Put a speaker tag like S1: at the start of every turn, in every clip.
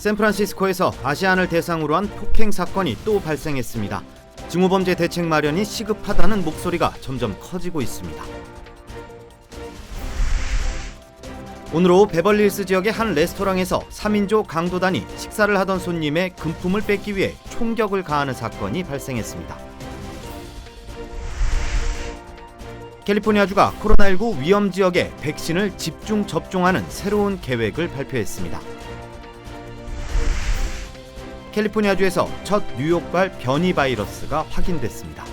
S1: 샌프란시스코에서 아시안을 대상으로 한 폭행 사건이 또 발생했습니다. 증오범죄 대책 마련이 시급하다는 목소리가 점점 커지고 있습니다. 오늘 오후 베벌리힐스 지역의 한 레스토랑에서 3인조 강도단이 식사를 하던 손님의 금품을 뺏기 위해 총격을 가하는 사건이 발생했습니다. 캘리포니아주가 코로나19 위험 지역에 백신을 집중 접종하는 새로운 계획을 발표했습니다. 캘리포니아주에서 첫 뉴욕발 변이 바이러스가 확인됐습니다.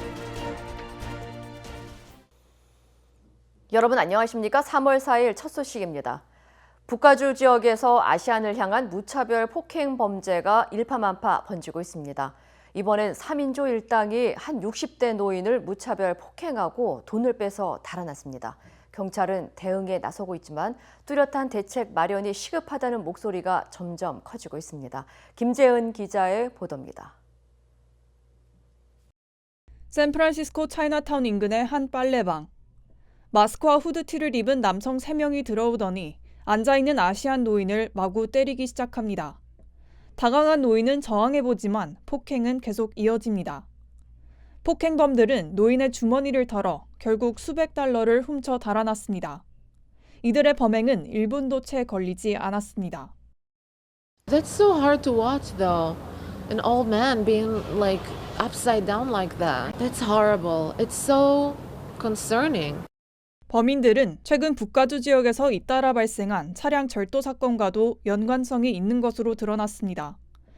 S2: 여러분 안녕하십니까? 3월 4일 첫 소식입니다. 북가주 지역에서 아시안을 향한 무차별 폭행 범죄가 일파만파 번지고 있습니다. 이번엔 3인조 일당이 한 60대 노인을 무차별 폭행하고 돈을 빼서 달아났습니다. 경찰은 대응에 나서고 있지만 뚜렷한 대책 마련이 시급하다는 목소리가 점점 커지고 있습니다. 김재은 기자의 보도입니다.
S3: 샌프란시스코 차이나타운 인근의 한 빨래방. 마스크와 후드티를 입은 남성 3명이 들어오더니 앉아있는 아시안 노인을 마구 때리기 시작합니다. 당황한 노인은 저항해보지만 폭행은 계속 이어집니다. 폭행범들은 노인의 주머니를 털어 결국 수백 달러를 훔쳐 달아났습니다. 이들의 범행은 1분도 채 걸리지 않았습니다.
S4: That's so hard to watch though. An old man being like upside down like that. That's horrible. It's so concerning.
S3: 범인들은 최근 북가주 지역에서 잇따라 발생한 차량 절도 사건과도 연관성이 있는 것으로 드러났습니다.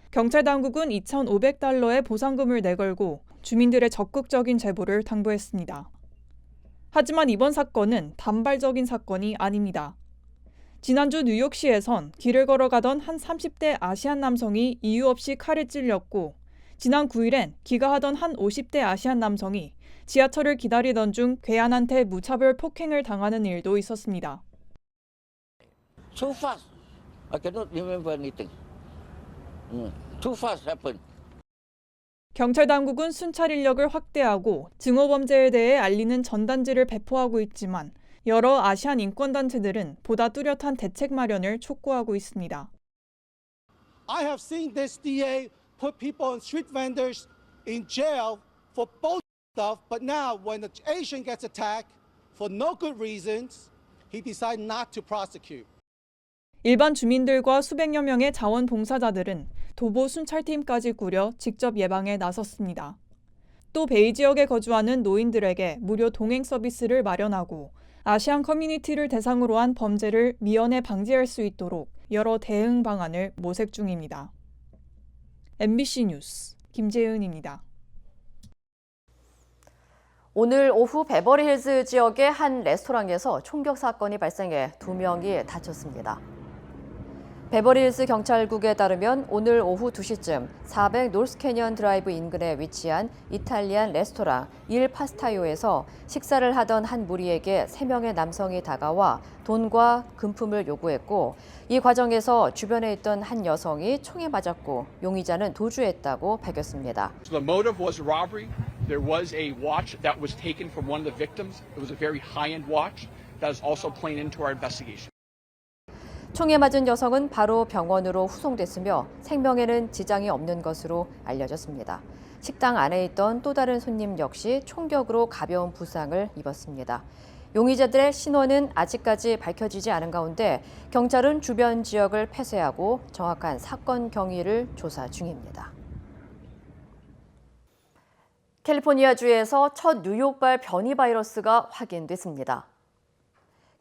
S3: 경찰 당국은 2,500달러의 보상금을 내걸고 주민들의 적극적인 제보를 당부했습니다. 하지만 이번 사건은 단발적인 사건이 아닙니다. 지난주 뉴욕시에선 길을 걸어가던 한 30대 아시안 남성이 이유 없이 칼에 찔렸고 지난 9일엔 귀가하던 한 50대 아시안 남성이 지하철을 기다리던 중 괴한한테 무차별 폭행을 당하는 일도 있었습니다.
S5: So fast. I cannot remember anything. Too fast happened.
S3: 경찰 당국은 순찰 인력을 확대하고 증오 범죄에 대해 알리는 전단지를 배포하고 있지만 여러 아시안 인권 단체들은 보다 뚜렷한 대책 마련을 촉구하고 있습니다.
S6: I have seen this DA put people and street vendors in jail for both stuff, but now when the Asian gets attacked for no good reasons, he decided not to prosecute.
S3: 일반 주민들과 수백여 명의 자원봉사자들은 도보 순찰팀까지 꾸려 직접 예방에 나섰습니다. 또 베이 지역에 거주하는 노인들에게 무료 동행 서비스를 마련하고 아시안 커뮤니티를 대상으로 한 범죄를 미연에 방지할 수 있도록 여러 대응 방안을 모색 중입니다. MBC 뉴스 김재은입니다.
S2: 오늘 오후 베버리힐즈 지역의 한 레스토랑에서 총격 사건이 발생해 두 명이 다쳤습니다. 베버리힐스 경찰국에 따르면 오늘 오후 2시쯤 400 노스캐년 드라이브 인근에 위치한 이탈리안 레스토랑 일 파스타요에서 식사를 하던 한 무리에게 3명의 남성이 다가와 돈과 금품을 요구했고 이 과정에서 주변에 있던 한 여성이 총에 맞았고 용의자는 도주했다고 밝혔습니다.
S7: So. There was a watch that was taken from one of the victims. It was a very high-end watch. That is also playing into our investigation.
S2: 총에 맞은 여성은 바로 병원으로 후송됐으며 생명에는 지장이 없는 것으로 알려졌습니다. 식당 안에 있던 또 다른 손님 역시 총격으로 가벼운 부상을 입었습니다. 용의자들의 신원은 아직까지 밝혀지지 않은 가운데 경찰은 주변 지역을 폐쇄하고 정확한 사건 경위를 조사 중입니다. 캘리포니아주에서 첫 뉴욕발 변이 바이러스가 확인됐습니다.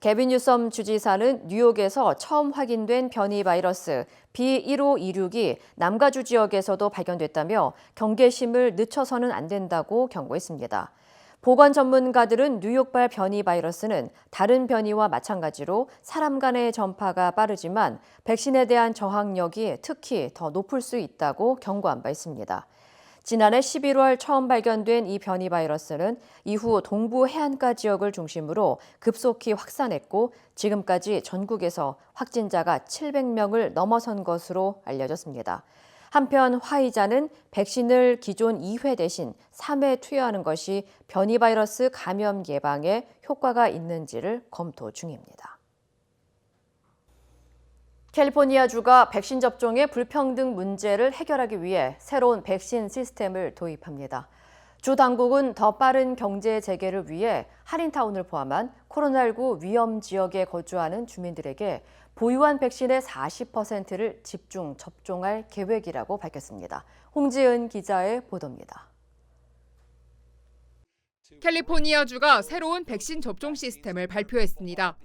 S2: 개빈 뉴섬 주지사는 뉴욕에서 처음 확인된 변이 바이러스 B1526이 남가주 지역에서도 발견됐다며 경계심을 늦춰서는 안 된다고 경고했습니다. 보건 전문가들은 뉴욕발 변이 바이러스는 다른 변이와 마찬가지로 사람 간의 전파가 빠르지만 백신에 대한 저항력이 특히 더 높을 수 있다고 경고한 바 있습니다. 지난해 11월 처음 발견된 이 변이 바이러스는 이후 동부 해안가 지역을 중심으로 급속히 확산했고 지금까지 전국에서 확진자가 700명을 넘어선 것으로 알려졌습니다. 한편 화이자는 백신을 기존 2회 대신 3회 투여하는 것이 변이 바이러스 감염 예방에 효과가 있는지를 검토 중입니다. 캘리포니아주가 백신 접종의 불평등 문제를 해결하기 위해 새로운 백신 시스템을 도입합니다. 주 당국은 더 빠른 경제 재개를 위해 할인타운을 포함한 코로나19 위험 지역에 거주하는 주민들에게 보유한 백신의 40%를 집중 접종할 계획이라고 밝혔습니다. 홍지은 기자의 보도입니다.
S8: 캘리포니아주가 새로운 백신 접종 시스템을 발표했습니다.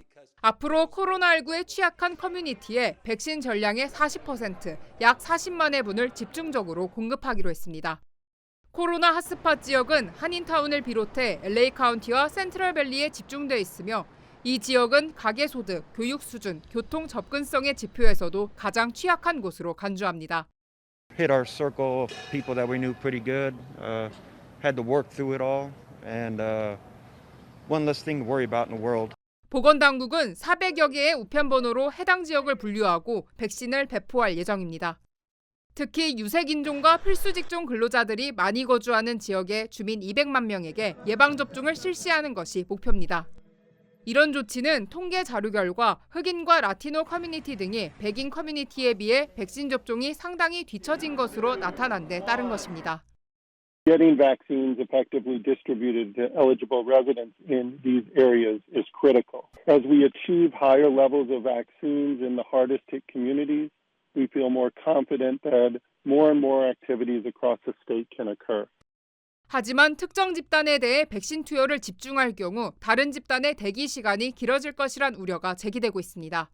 S8: 앞으로 코로나19에 취약한 커뮤니티에 백신 전량의 40%, 약 40만 회분을 집중적으로 공급하기로 했습니다. 코로나 핫스팟 지역은 한인타운을 비롯해 LA 카운티와 센트럴밸리에 집중돼 있으며 이 지역은 가계 소득, 교육 수준, 교통 접근성의 지표에서도 가장 취약한 곳으로 간주합니다.
S9: hit our circle of people that we knew pretty good. Uh, had to work through it all, and uh, one less thing to worry about in the world.
S8: 보건당국은 400여 개의 우편번호로 해당 지역을 분류하고 백신을 배포할 예정입니다. 특히 유색인종과 필수직종 근로자들이 많이 거주하는 지역의 주민 200만 명에게 예방접종을 실시하는 것이 목표입니다. 이런 조치는 통계 자료 결과 흑인과 라티노 커뮤니티 등이 백인 커뮤니티에 비해 백신 접종이 상당히 뒤처진 것으로 나타난 데 따른 것입니다.
S10: Getting vaccines effectively distributed to eligible residents in these areas is critical. As we achieve higher levels of vaccines in the hardest hit communities, we feel more confident that more and more activities across the state can occur.
S8: 하지만 특정 집단에 대해 백신 투여를 집중할 경우 다른 집단의 대기 시간이 길어질 것이란 우려가 제기되고 있습니다.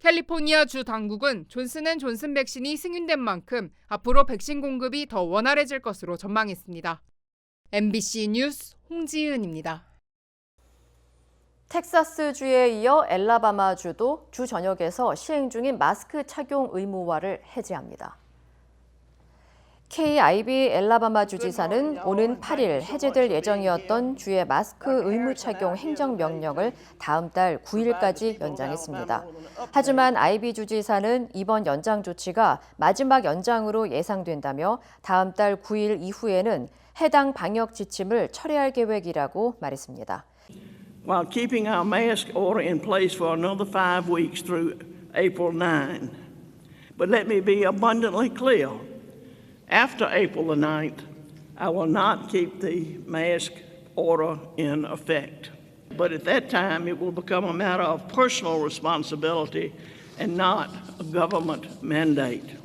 S8: 캘리포니아 주 당국은 존슨앤존슨 백신이 승인된 만큼 앞으로 백신 공급이 더 원활해질 것으로 전망했습니다. MBC 뉴스 홍지은입니다.
S2: 텍사스주에 이어 엘라바마주도 주 전역에서 시행 중인 마스크 착용 의무화를 해제합니다. KIB 엘라바마 주지사는 오는 8일 해제될 예정이었던 주의 마스크 의무 착용 행정 명령을 다음 달 9일까지 연장했습니다. 하지만 IB 주지사는 이번 연장 조치가 마지막 연장으로 예상된다며 다음 달 9일 이후에는 해당 방역 지침을 철회할 계획이라고 말했습니다.
S11: while keeping our mask order in place for another five weeks through April 9. But let me be abundantly clear. After April the 9th, I will not keep the mask order in effect. But at that time, it will become a matter of personal responsibility and not a government mandate.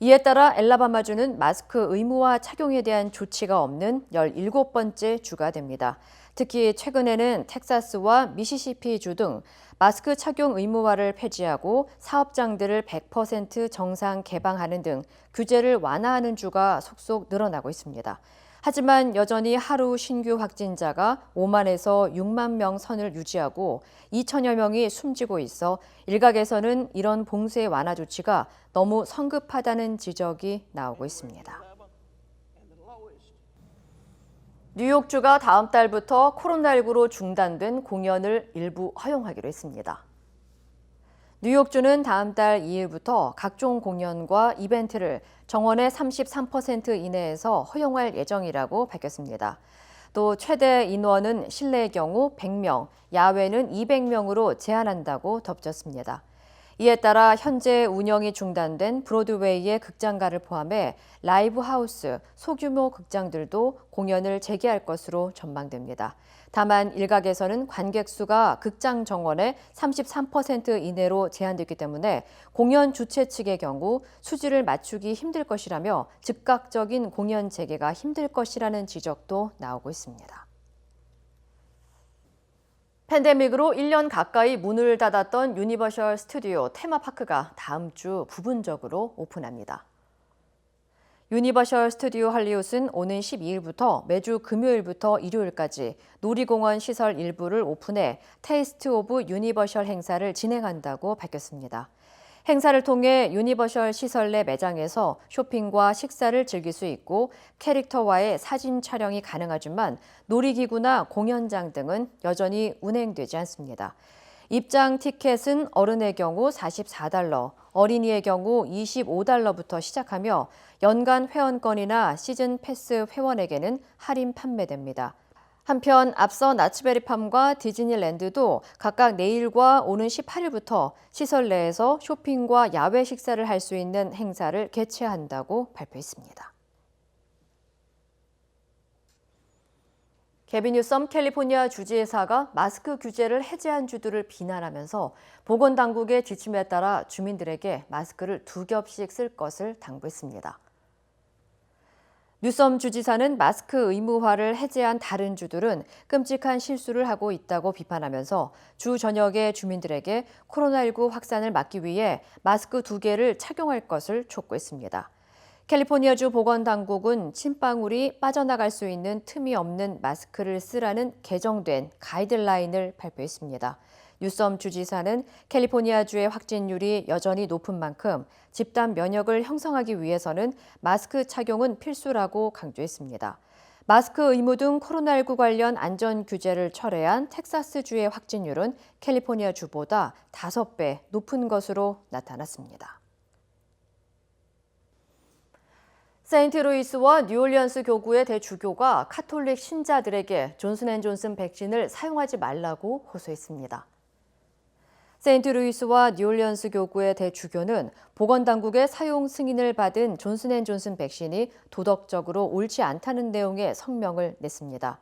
S2: 이에 따라 엘라바마주는 마스크 의무화 착용에 대한 조치가 없는 17번째 주가 됩니다. 특히 최근에는 텍사스와 미시시피주 등 마스크 착용 의무화를 폐지하고 사업장들을 100% 정상 개방하는 등 규제를 완화하는 주가 속속 늘어나고 있습니다. 하지만 여전히 하루 신규 확진자가 5만에서 6만 명 선을 유지하고 2천여 명이 숨지고 있어 일각에서는 이런 봉쇄 완화 조치가 너무 성급하다는 지적이 나오고 있습니다. 뉴욕주가 다음 달부터 코로나19로 중단된 공연을 일부 허용하기로 했습니다. 뉴욕주는 다음 달 2일부터 각종 공연과 이벤트를 정원의 33% 이내에서 허용할 예정이라고 밝혔습니다. 또 최대 인원은 실내의 경우 100명, 야외는 200명으로 제한한다고 덧붙였습니다. 이에 따라 현재 운영이 중단된 브로드웨이의 극장가를 포함해 라이브 하우스, 소규모 극장들도 공연을 재개할 것으로 전망됩니다. 다만 일각에서는 관객 수가 극장 정원의 33% 이내로 제한됐기 때문에 공연 주최 측의 경우 수지를 맞추기 힘들 것이라며 즉각적인 공연 재개가 힘들 것이라는 지적도 나오고 있습니다. 팬데믹으로 1년 가까이 문을 닫았던 유니버셜 스튜디오 테마파크가 다음 주 부분적으로 오픈합니다. 유니버셜 스튜디오 할리우드는 오는 12일부터 매주 금요일부터 일요일까지 놀이공원 시설 일부를 오픈해 테이스트 오브 유니버셜 행사를 진행한다고 밝혔습니다. 행사를 통해 유니버셜 시설 내 매장에서 쇼핑과 식사를 즐길 수 있고 캐릭터와의 사진 촬영이 가능하지만 놀이기구나 공연장 등은 여전히 운행되지 않습니다. 입장 티켓은 어른의 경우 44달러, 어린이의 경우 25달러부터 시작하며 연간 회원권이나 시즌 패스 회원에게는 할인 판매됩니다. 한편 앞서 나츠베리팜과 디즈니랜드도 각각 내일과 오는 18일부터 시설 내에서 쇼핑과 야외 식사를 할 수 있는 행사를 개최한다고 발표했습니다. 개빈 뉴섬 캘리포니아 주지회사가 마스크 규제를 해제한 주들을 비난하면서 보건당국의 지침에 따라 주민들에게 마스크를 두 겹씩 쓸 것을 당부했습니다. 뉴섬 주지사는 마스크 의무화를 해제한 다른 주들은 끔찍한 실수를 하고 있다고 비판하면서 주 전역의 주민들에게 코로나19 확산을 막기 위해 마스크 두 개를 착용할 것을 촉구했습니다. 캘리포니아주 보건당국은 침방울이 빠져나갈 수 있는 틈이 없는 마스크를 쓰라는 개정된 가이드라인을 발표했습니다. 뉴섬 주지사는 캘리포니아주의 확진율이 여전히 높은 만큼 집단 면역을 형성하기 위해서는 마스크 착용은 필수라고 강조했습니다. 마스크 의무 등 코로나19 관련 안전 규제를 철회한 텍사스주의 확진율은 캘리포니아주보다 5배 높은 것으로 나타났습니다. 세인트루이스와 뉴올리언스 교구의 대주교가 카톨릭 신자들에게 존슨앤존슨 백신을 사용하지 말라고 호소했습니다. 세인트루이스와 뉴올리언스 교구의 대주교는 보건당국의 사용 승인을 받은 존슨앤존슨 백신이 도덕적으로 옳지 않다는 내용의 성명을 냈습니다.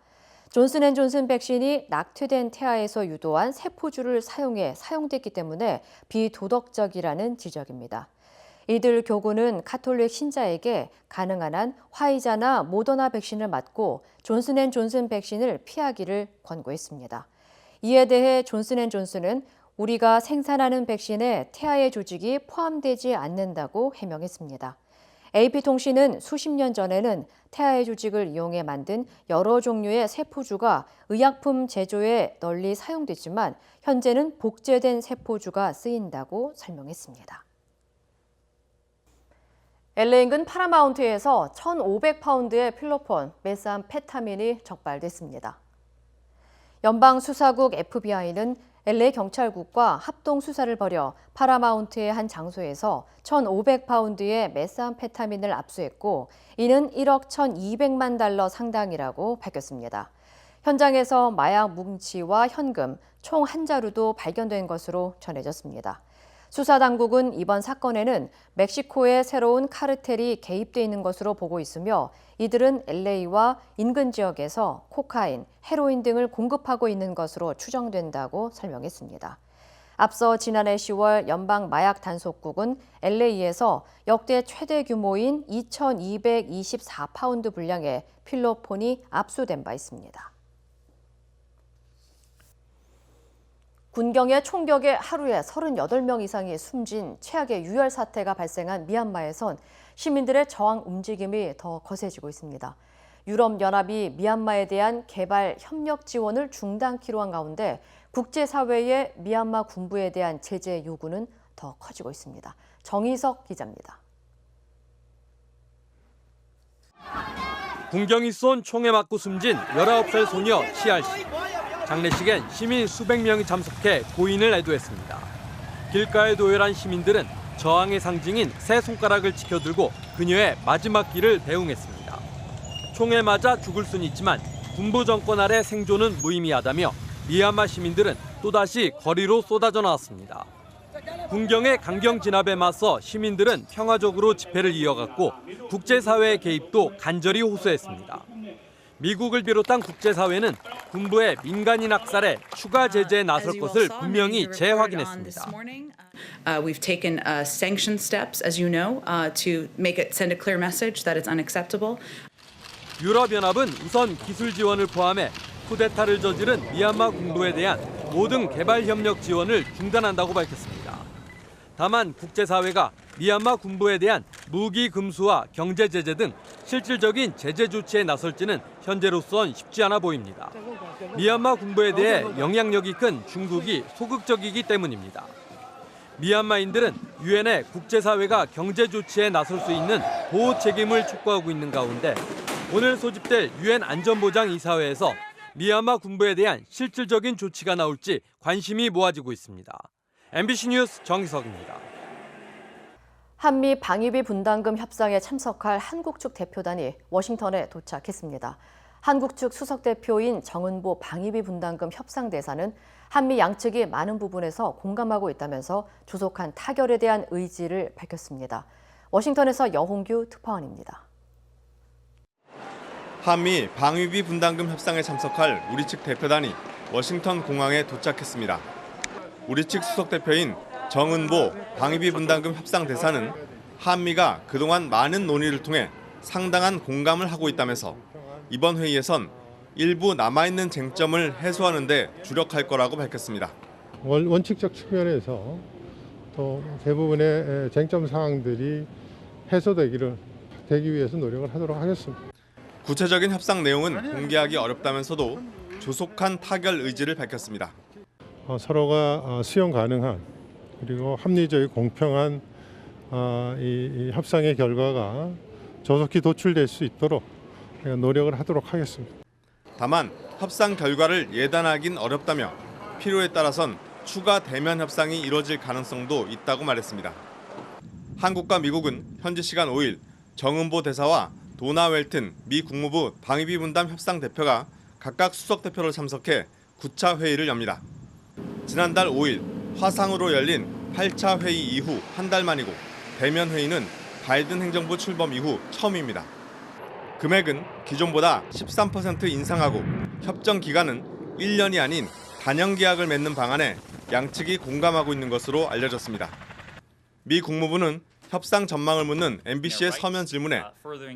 S2: 존슨앤존슨 백신이 낙퇴된 태아에서 유도한 세포주를 사용해 사용됐기 때문에 비도덕적이라는 지적입니다. 이들 교구는 카톨릭 신자에게 가능한 한 화이자나 모더나 백신을 맞고 존슨앤존슨 백신을 피하기를 권고했습니다. 이에 대해 존슨앤존슨은 우리가 생산하는 백신에 태아의 조직이 포함되지 않는다고 해명했습니다. AP통신은 수십 년 전에는 태아의 조직을 이용해 만든 여러 종류의 세포주가 의약품 제조에 널리 사용됐지만 현재는 복제된 세포주가 쓰인다고 설명했습니다. LA 인근 파라마운트에서 1,500파운드의 필로폰, 메스암페타민이 적발됐습니다. 연방수사국 FBI는 LA 경찰국과 합동 수사를 벌여 파라마운트의 한 장소에서 1,500파운드의 메스암페타민을 압수했고 이는 1억 1,200만 달러 상당이라고 밝혔습니다. 현장에서 마약 뭉치와 현금 총 한 자루도 발견된 것으로 전해졌습니다. 수사 당국은 이번 사건에는 멕시코의 새로운 카르텔이 개입돼 있는 것으로 보고 있으며 이들은 LA와 인근 지역에서 코카인, 헤로인 등을 공급하고 있는 것으로 추정된다고 설명했습니다. 앞서 지난해 10월 연방 마약 단속국은 LA에서 역대 최대 규모인 2,224파운드 분량의 필로폰이 압수된 바 있습니다. 군경의 총격에 하루에 38명 이상이 숨진 최악의 유혈 사태가 발생한 미얀마에선 시민들의 저항 움직임이 더 거세지고 있습니다. 유럽연합이 미얀마에 대한 개발 협력 지원을 중단키로 한 가운데 국제사회의 미얀마 군부에 대한 제재 요구는 더 커지고 있습니다. 정희석 기자입니다.
S12: 군경이 쏜 총에 맞고 숨진 19살 소녀 CRC. 장례식엔 시민 수백 명이 참석해 고인을 애도했습니다. 길가에 도열한 시민들은 저항의 상징인 새 손가락을 지켜들고 그녀의 마지막 길을 대응했습니다. 총에 맞아 죽을 순 있지만 군부 정권 아래 생존은 무의미하다며 미얀마 시민들은 또다시 거리로 쏟아져 나왔습니다. 군경의 강경 진압에 맞서 시민들은 평화적으로 집회를 이어갔고 국제사회의 개입도 간절히 호소했습니다. 미국을 비롯한 국제사회는 군부의 민간인 학살에 추가 제재에 나설 것을 분명히 재확인했습니다.
S13: Uh, we've taken uh, sanction steps, as you know, uh, to make it send a clear message that it's unacceptable.
S12: 유럽연합은 우선 기술 지원을 포함해 쿠데타를 저지른 미얀마 군부에 대한 모든 개발 협력 지원을 중단한다고 밝혔습니다. 다만 국제사회가 미얀마 군부에 대한 무기 금수와 경제 제재 등 실질적인 제재 조치에 나설지는 현재로선 쉽지 않아 보입니다. 미얀마 군부에 대해 영향력이 큰 중국이 소극적이기 때문입니다. 미얀마인들은 유엔의 국제사회가 경제 조치에 나설 수 있는 보호 책임을 촉구하고 있는 가운데 오늘 소집될 유엔 안전보장 이사회에서 미얀마 군부에 대한 실질적인 조치가 나올지 관심이 모아지고 있습니다. MBC 뉴스 정희석입니다.
S2: 한미 방위비 분담금 협상에 참석할 한국 측 대표단이 워싱턴에 도착했습니다. 한국 측 수석 대표인 정은보 방위비 분담금 협상 대사는 한미 양측이 많은 부분에서 공감하고 있다면서 조속한 타결에 대한 의지를 밝혔습니다. 워싱턴에서 여홍규 특파원입니다.
S14: 한미 방위비 분담금 협상에 참석할 우리 측 대표단이 워싱턴 공항에 도착했습니다. 우리 측 수석 대표인 정은보 방위비 분담금 협상 대사는 한미가 그동안 많은 논의를 통해 상당한 공감을 하고 있다면서 이번 회의에선 일부 남아있는 쟁점을 해소하는 데 주력할 거라고 밝혔습니다.
S15: 원- 원칙적 측면에서 또 대부분의 쟁점 사항들이 해소되기를 되기 위해서 노력을 하도록 하겠습니다.
S14: 구체적인 협상 내용은 공개하기 어렵다면서도 조속한 타결 의지를 밝혔습니다.
S15: 어, 서로가 어, 수용 가능한 그리고 합리적이고 공평한 어, 이, 이 협상의 결과가 조속히 도출될 수 있도록 노력을 하도록 하겠습니다.
S14: 다만 협상 결과를 예단하긴 어렵다며 필요에 따라선 추가 대면 협상이 이뤄질 가능성도 있다고 말했습니다. 한국과 미국은 현지 시간 5일 정은보 대사와 도나 웰튼 미 국무부 방위비 분담 협상 대표가 각각 수석 대표로 참석해 9차 회의를 엽니다. 지난달 5일 화상으로 열린 8차 회의 이후 한 달 만이고 대면 회의는 바이든 행정부 출범 이후 처음입니다. 금액은 기존보다 13% 인상하고 협정 기간은 1년이 아닌 단연 계약을 맺는 방안에 양측이 공감하고 있는 것으로 알려졌습니다. 미 국무부는 협상 전망을 묻는 MBC의 서면 질문에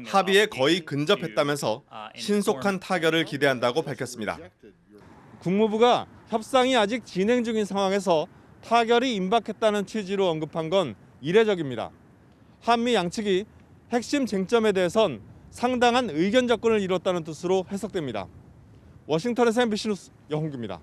S14: 합의에 거의 근접했다면서 신속한 타결을 기대한다고 밝혔습니다. 국무부가 협상이 아직 진행 중인 상황에서 타결이 임박했다는 취지로 언급한 건 이례적입니다. 한미 양측이 핵심 쟁점에 대해선 상당한 의견 접근을 이뤘다는 뜻으로 해석됩니다. 워싱턴에서 MBC 뉴스 영홍규입니다.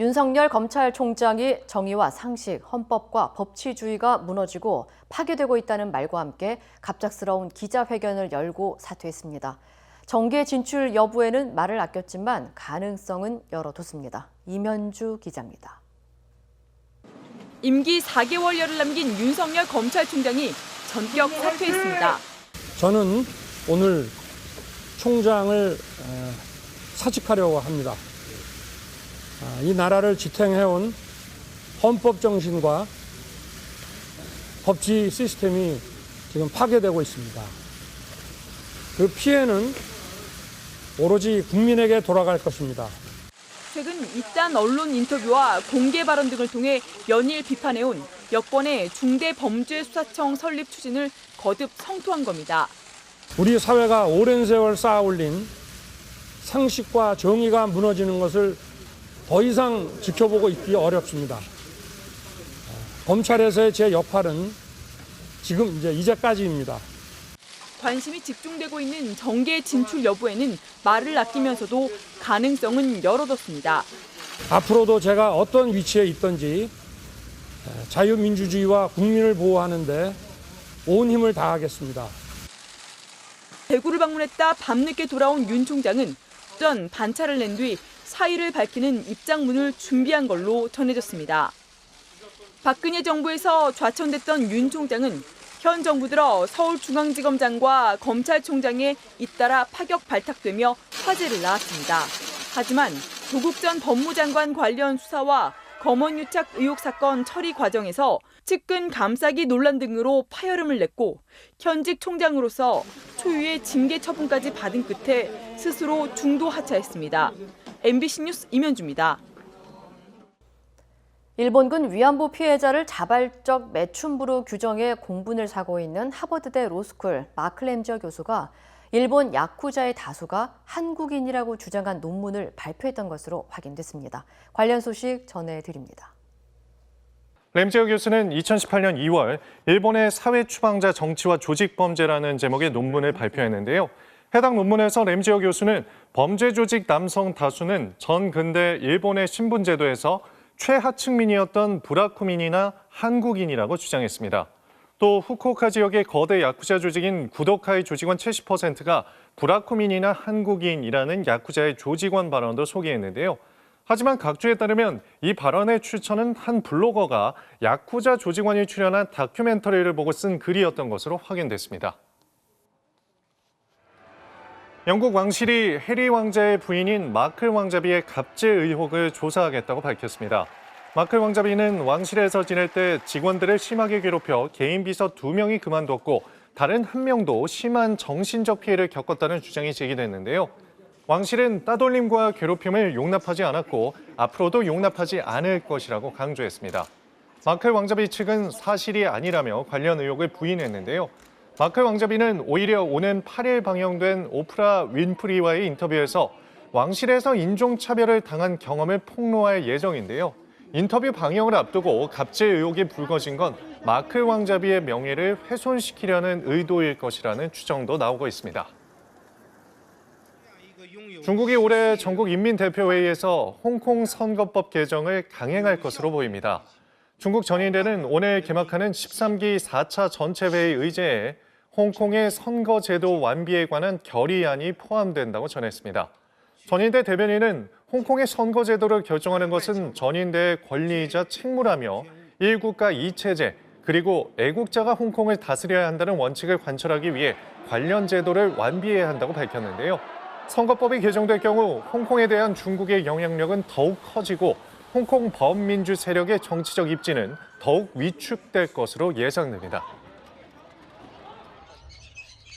S2: 윤석열 검찰총장이 정의와 상식, 헌법과 법치주의가 무너지고 파괴되고 있다는 말과 함께 갑작스러운 기자회견을 열고 사퇴했습니다. 정계 진출 여부에는 말을 아꼈지만 가능성은 열어뒀습니다. 이면주 기자입니다.
S16: 임기 4개월여를 남긴 윤석열 검찰총장이 전격 사퇴했습니다.
S17: 저는 오늘 총장을 어, 사직하려고 합니다. 아, 이 나라를 지탱해온 헌법 정신과 법치 시스템이 지금 파괴되고 있습니다. 그 피해는 오로지 국민에게 돌아갈 것입니다.
S16: 최근 이딴 언론 인터뷰와 공개 발언 등을 통해 연일 비판해온 여권의 중대범죄수사청 설립 추진을 거듭 성토한 겁니다.
S17: 우리 사회가 오랜 세월 쌓아 올린 상식과 정의가 무너지는 것을 더 이상 지켜보고 있기 어렵습니다. 검찰에서의 제 역할은 지금 이제 이제까지입니다.
S16: 관심이 집중되고 있는 정계 진출 여부에는 말을 아끼면서도 가능성은 열어뒀습니다.
S17: 앞으로도 제가 어떤 위치에 있든지 자유민주주의와 국민을 보호하는데 온 힘을 다하겠습니다.
S16: 대구를 방문했다 밤늦게 돌아온 윤 총장은 전 반차를 낸 뒤 사의를 밝히는 입장문을 준비한 걸로 전해졌습니다. 박근혜 정부에서 좌천됐던 윤 총장은 현 정부 들어 서울중앙지검장과 검찰총장에 잇따라 파격 발탁되며 화제를 낳았습니다. 하지만 조국 전 법무장관 관련 수사와 검언 유착 의혹 사건 처리 과정에서 측근 감싸기 논란 등으로 파열음을 냈고 현직 총장으로서 초유의 징계 처분까지 받은 끝에 스스로 중도 하차했습니다. MBC 뉴스 임현주입니다.
S2: 일본군 위안부 피해자를 자발적 매춘부로 규정해 공분을 사고 있는 하버드대 로스쿨 마크 램저 교수가 일본 야쿠자의 다수가 한국인이라고 주장한 논문을 발표했던 것으로 확인됐습니다. 관련 소식 전해드립니다.
S18: 램지어 교수는 2018년 2월 일본의 사회 추방자 정치와 조직 범죄라는 제목의 논문을 발표했는데요. 해당 논문에서 램지어 교수는 범죄 조직 남성 다수는 전 근대 일본의 신분 제도에서 최하층민이었던 브라쿠민이나 한국인이라고 주장했습니다. 또 후쿠오카 지역의 거대 야쿠자 조직인 구도카이 조직원 70%가 브라쿠민이나 한국인이라는 야쿠자의 조직원 발언도 소개했는데요. 하지만 각주에 따르면 이 발언의 출처는 한 블로거가 야쿠자 조직원이 출연한 다큐멘터리를 보고 쓴 글이었던 것으로 확인됐습니다. 영국 왕실이 해리 왕자의 부인인 마클 왕자비의 갑질 의혹을 조사하겠다고 밝혔습니다. 마클 왕자비는 왕실에서 지낼 때 직원들을 심하게 괴롭혀 개인 비서 두 명이 그만뒀고 다른 한 명도 심한 정신적 피해를 겪었다는 주장이 제기됐는데요. 왕실은 따돌림과 괴롭힘을 용납하지 않았고 앞으로도 용납하지 않을 것이라고 강조했습니다. 마클 왕자비 측은 사실이 아니라며 관련 의혹을 부인했는데요. 마클 왕자비는 오히려 오는 8일 방영된 오프라 윈프리와의 인터뷰에서 왕실에서 인종차별을 당한 경험을 폭로할 예정인데요. 인터뷰 방영을 앞두고 갑질 의혹이 불거진 건 마클 왕자비의 명예를 훼손시키려는 의도일 것이라는 추정도 나오고 있습니다. 중국이 올해 전국 인민대표회의에서 홍콩 선거법 개정을 강행할 것으로 보입니다. 중국 전인대는 오늘 개막하는 13기 4차 전체회의 의제에 홍콩의 선거제도 완비에 관한 결의안이 포함된다고 전했습니다. 전인대 대변인은 홍콩의 선거제도를 결정하는 것은 전인대의 권리이자 책무라며 일국가 이체제 그리고 애국자가 홍콩을 다스려야 한다는 원칙을 관철하기 위해 관련 제도를 완비해야 한다고 밝혔는데요. 선거법이 개정될 경우 홍콩에 대한 중국의 영향력은 더욱 커지고 홍콩 범민주 세력의 정치적 입지는 더욱 위축될 것으로 예상됩니다.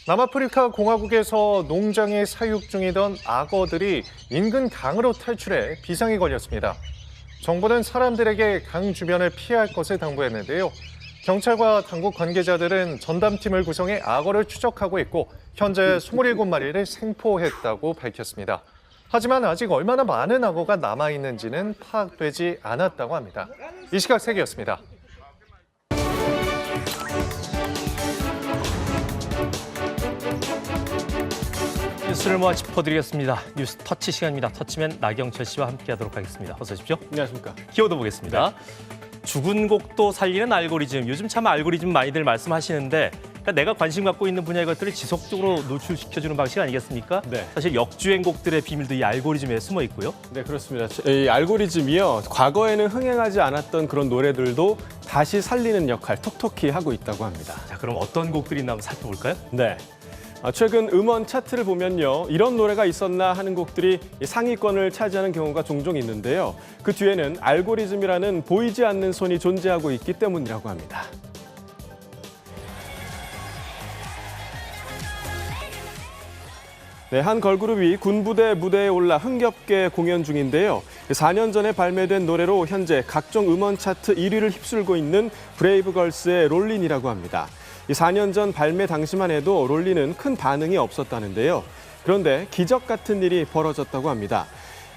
S18: 남아프리카 공화국에서 농장에 사육 중이던 악어들이 인근 강으로 탈출해 비상이 걸렸습니다. 정부는 사람들에게 강 주변을 피할 것을 당부했는데요. 경찰과 당국 관계자들은 전담팀을 구성해 악어를 추적하고 있고 현재 27마리를 생포했다고 밝혔습니다. 하지만 아직 얼마나 많은 악어가 남아 있는지는 파악되지 않았다고 합니다. 이 시각 세계였습니다.
S19: 뉴스를 모아 짚어드리겠습니다. 뉴스 터치 시간입니다. 터치면 나경철 씨와 함께하도록 하겠습니다. 어서 오십시오.
S20: 안녕하십니까.
S19: 키워드 보겠습니다. 죽은 곡도 살리는 알고리즘. 요즘 참 알고리즘 많이들 말씀하시는데 그러니까 내가 관심 갖고 있는 분야의 것들을 지속적으로 노출시켜주는 방식 아니겠습니까?
S20: 네.
S19: 사실 역주행곡들의 비밀도 이 알고리즘에 숨어 있고요.
S20: 네, 그렇습니다. 이 알고리즘이요. 과거에는 흥행하지 않았던 그런 노래들도 다시 살리는 역할 톡톡히 하고 있다고 합니다.
S19: 자, 그럼 어떤 곡들이 있나 한번 살펴볼까요?
S20: 네. 아, 최근 음원 차트를 보면요. 이런 노래가 있었나 하는 곡들이 이 상위권을 차지하는 경우가 종종 있는데요. 그 뒤에는 알고리즘이라는 보이지 않는 손이 존재하고 있기 때문이라고 합니다. 네, 한 걸그룹이 군부대 무대에 올라 흥겹게 공연 중인데요. 4년 전에 발매된 노래로 현재 각종 음원 차트 1위를 휩쓸고 있는 브레이브걸스의 롤린이라고 합니다. 이 4년 전 발매 당시만 해도 롤린은 큰 반응이 없었다는데요. 그런데 기적 같은 일이 벌어졌다고 합니다.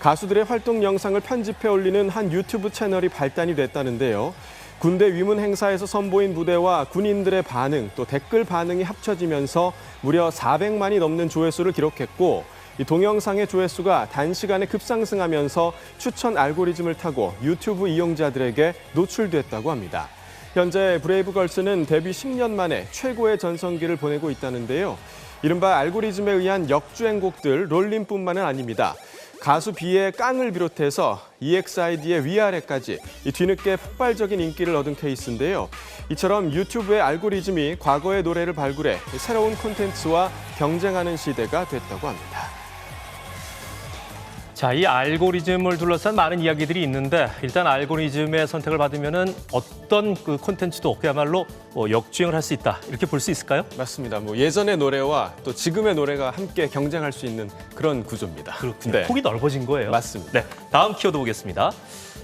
S20: 가수들의 활동 영상을 편집해 올리는 한 유튜브 채널이 발단이 됐다는데요. 군대 위문 행사에서 선보인 무대와 군인들의 반응, 또 댓글 반응이 합쳐지면서 무려 400만이 넘는 조회수를 기록했고 이 동영상의 조회수가 단시간에 급상승하면서 추천 알고리즘을 타고 유튜브 이용자들에게 노출됐다고 합니다. 현재 브레이브걸스는 데뷔 10년 만에 최고의 전성기를 보내고 있다는데요. 이른바 알고리즘에 의한 역주행곡들 롤린뿐만은 아닙니다. 가수 비의 깡을 비롯해서 EXID의 위아래까지 이 뒤늦게 폭발적인 인기를 얻은 케이스인데요. 이처럼 유튜브의 알고리즘이 과거의 노래를 발굴해 새로운 콘텐츠와 경쟁하는 시대가 됐다고 합니다.
S19: 자, 이 알고리즘을 둘러싼 많은 이야기들이 있는데 일단 알고리즘의 선택을 받으면은 어떤 그 콘텐츠도 그야말로 뭐 역주행을 할 수 있다 이렇게 볼 수 있을까요?
S20: 맞습니다. 뭐 예전의 노래와 또 지금의 노래가 함께 경쟁할 수 있는 그런 구조입니다.
S19: 그렇군요.
S20: 네.
S19: 폭이 넓어진 거예요.
S20: 맞습니다.
S19: 네, 다음 키워드 보겠습니다.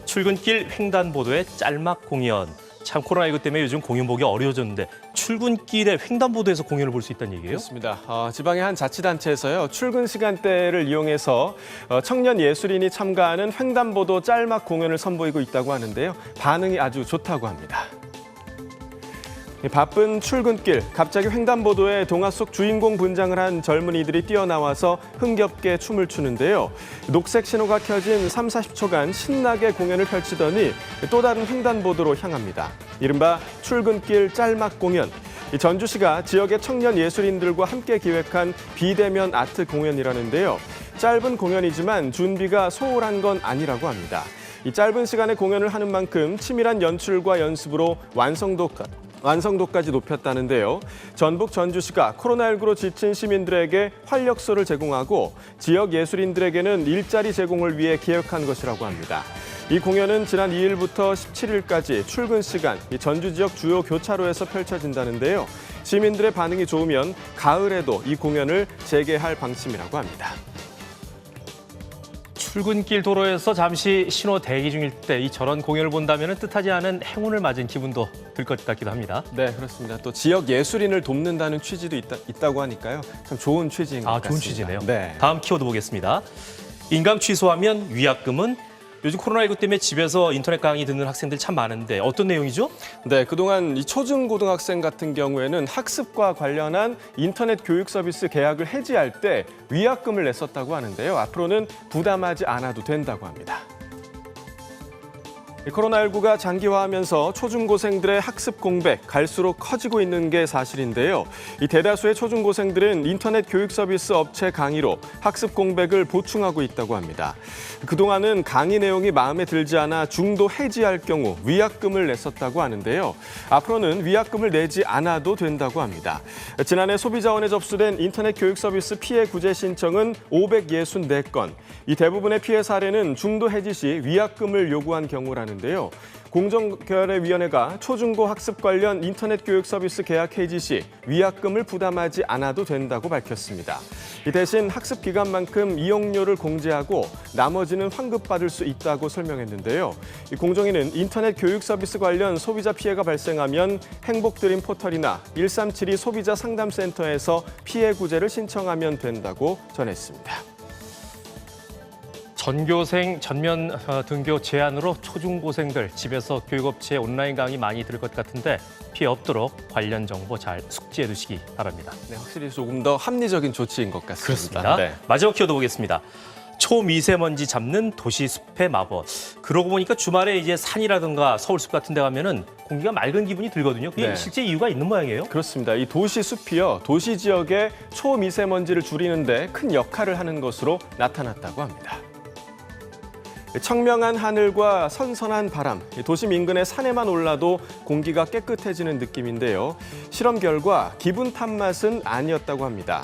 S19: 출근길 횡단보도의 짤막 공연. 참 코로나 19 때문에 요즘 공연 보기 어려워졌는데 출근길에 횡단보도에서 공연을 볼 수 있다는 얘기예요?
S20: 그렇습니다. 어, 지방의 한 자치단체에서요 출근 시간대를 이용해서 어, 청년 예술인이 참가하는 횡단보도 짤막 공연을 선보이고 있다고 하는데요. 반응이 아주 좋다고 합니다. 이 바쁜 출근길, 갑자기 횡단보도에 동화 속 주인공 분장을 한 젊은이들이 뛰어나와서 흥겹게 춤을 추는데요. 녹색 신호가 켜진 3, 40초간 신나게 공연을 펼치더니 또 다른 횡단보도로 향합니다. 이른바 출근길 짤막 공연. 이 전주시가 지역의 청년 예술인들과 함께 기획한 비대면 아트 공연이라는데요. 짧은 공연이지만 준비가 소홀한 건 아니라고 합니다. 이 짧은 시간에 공연을 하는 만큼 치밀한 연출과 연습으로 완성도가 완성도까지 높였다는데요. 전북 전주시가 코로나19로 지친 시민들에게 활력소를 제공하고 지역 예술인들에게는 일자리 제공을 위해 기획한 것이라고 합니다. 이 공연은 지난 2일부터 17일까지 출근 시간 이 전주 지역 주요 교차로에서 펼쳐진다는데요. 시민들의 반응이 좋으면 가을에도 이 공연을 재개할 방침이라고 합니다.
S19: 출근길 도로에서 잠시 신호 대기 중일 때 이 저런 공연을 본다면 뜻하지 않은 행운을 맞은 기분도 들 것 같기도 합니다.
S20: 네, 그렇습니다. 또 지역 예술인을 돕는다는 취지도 있다, 고 하니까요. 참 좋은 취지인 것
S19: 아,
S20: 같습니다.
S19: 좋은 취지네요.
S20: 네.
S19: 다음 키워드 보겠습니다. 인감 취소하면 위약금은 요즘 코로나19 때문에 집에서 인터넷 강의 듣는 학생들 참 많은데 어떤 내용이죠?
S20: 네, 그동안 이 초중고등학생 같은 경우에는 학습과 관련한 인터넷 교육 서비스 계약을 해지할 때 위약금을 냈었다고 하는데요. 앞으로는 부담하지 않아도 된다고 합니다. 이 코로나19가 장기화하면서 초중고생들의 학습 공백 갈수록 커지고 있는 게 사실인데요. 이 대다수의 초중고생들은 인터넷 교육 서비스 업체 강의로 학습 공백을 보충하고 있다고 합니다. 그동안은 강의 내용이 마음에 들지 않아 중도 해지할 경우 위약금을 냈었다고 하는데요. 앞으로는 위약금을 내지 않아도 된다고 합니다. 지난해 소비자원에 접수된 인터넷 교육 서비스 피해 구제 신청은 564건. 이 대부분의 피해 사례는 중도 해지 시 위약금을 요구한 경우라는 인데요. 공정거래위원회가 초중고 학습 관련 인터넷 교육 서비스 계약 해지 시 위약금을 부담하지 않아도 된다고 밝혔습니다. 이 대신 학습 기간만큼 이용료를 공제하고 나머지는 환급받을 수 있다고 설명했는데요. 이 공정위는 인터넷 교육 서비스 관련 소비자 피해가 발생하면 행복드림 포털이나 1372 소비자 상담센터에서 피해 구제를 신청하면 된다고 전했습니다.
S19: 전교생 전면 어, 등교 제한으로 초중고생들 집에서 교육업체 온라인 강의 많이 들을 것 같은데 피해 없도록 관련 정보 잘 숙지해 두시기 바랍니다.
S20: 네, 확실히 조금 더 합리적인 조치인 것 같습니다.
S19: 그렇습니다.
S20: 네.
S19: 마지막 키워드 보겠습니다. 초미세먼지 잡는 도시 숲의 마법. 그러고 보니까 주말에 이제 산이라든가 서울숲 같은 데 가면은 공기가 맑은 기분이 들거든요. 그게
S20: 네.
S19: 실제 이유가 있는 모양이에요.
S20: 그렇습니다. 이 도시 숲이요. 도시 지역의 초미세먼지를 줄이는데 큰 역할을 하는 것으로 나타났다고 합니다. 청명한 하늘과 선선한 바람, 도심 인근의 산에만 올라도 공기가 깨끗해지는 느낌인데요. 실험 결과 기분 탓 맛은 아니었다고 합니다.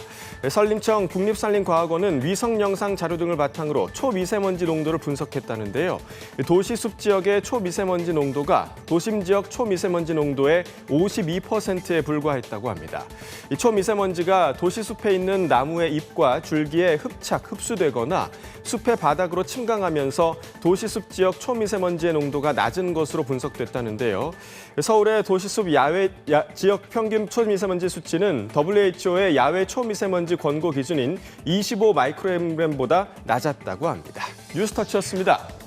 S20: 산림청 국립산림과학원은 위성 영상 자료 등을 바탕으로 초미세먼지 농도를 분석했다는데요. 도시 숲 지역의 초미세먼지 농도가 도심 지역 초미세먼지 농도의 52%에 불과했다고 합니다. 이 초미세먼지가 도시 숲에 있는 나무의 잎과 줄기에 흡착, 흡수되거나 숲의 바닥으로 침강하면서 도시 숲 지역 초미세먼지의 농도가 낮은 것으로 분석됐다는데요. 서울의 도시 숲 야외 야, 지역 평균 초미세먼지 수치는 WHO의 야외 초미세먼 지 권고 기준인 25 마이크로그램보다 낮았다고 합니다. 뉴스터치였습니다.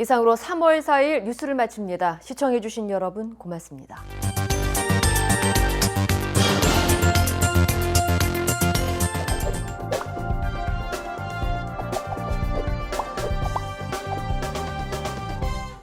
S2: 이상으로 3월 4일 뉴스를 마칩니다. 시청해주신 여러분 고맙습니다.